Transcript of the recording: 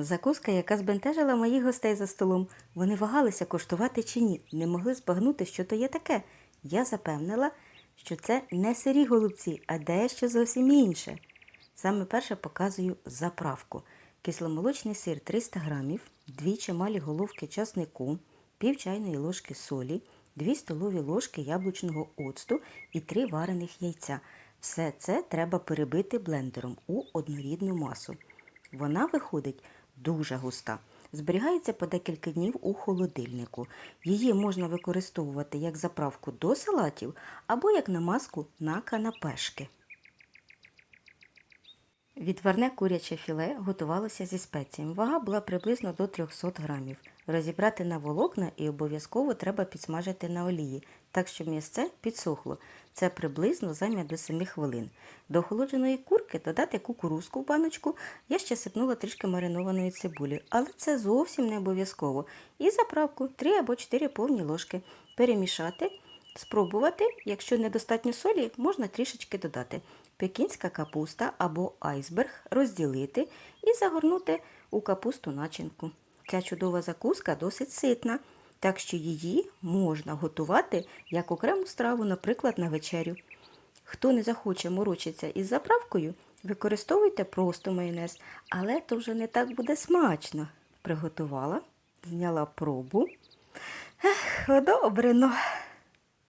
Закуска, яка збентежила моїх гостей за столом. Вони вагалися коштувати чи ні, не могли збагнути, що то є таке. Я запевнила, що це не сирі голубці, а дещо зовсім інше. Саме перше показую заправку. Кисломолочний сир 300 грамів, дві чималі головки часнику, пів чайної ложки солі, 2 столові ложки яблучного оцту і 3 варених яйця. Все це треба перебити блендером у однорідну масу. Вона виходить дуже густа. Зберігається по декілька днів у холодильнику. Її можна використовувати як заправку до салатів або як намазку на канапешки. Відварне куряче філе готувалося зі спеціями. Вага була приблизно до 300 грамів. Розібрати на волокна і обов'язково треба підсмажити на олії, так щоб м'ясце підсохло. Це приблизно займе до 7 хвилин. До охолодженої курки додати кукурузку в баночку. Я ще сипнула трішки маринованої цибулі, але це зовсім не обов'язково. І заправку 3 або 4 повні ложки. Перемішати, спробувати. Якщо недостатньо солі, можна трішечки додати. Пекінська капуста або айсберг розділити і загорнути у капусту начинку. Ця чудова закуска досить ситна, так що її можна готувати як окрему страву, наприклад, на вечерю. Хто не захоче морочитися із заправкою, використовуйте просто майонез, але то вже не так буде смачно. Приготувала, зняла пробу. Ех, одобрено.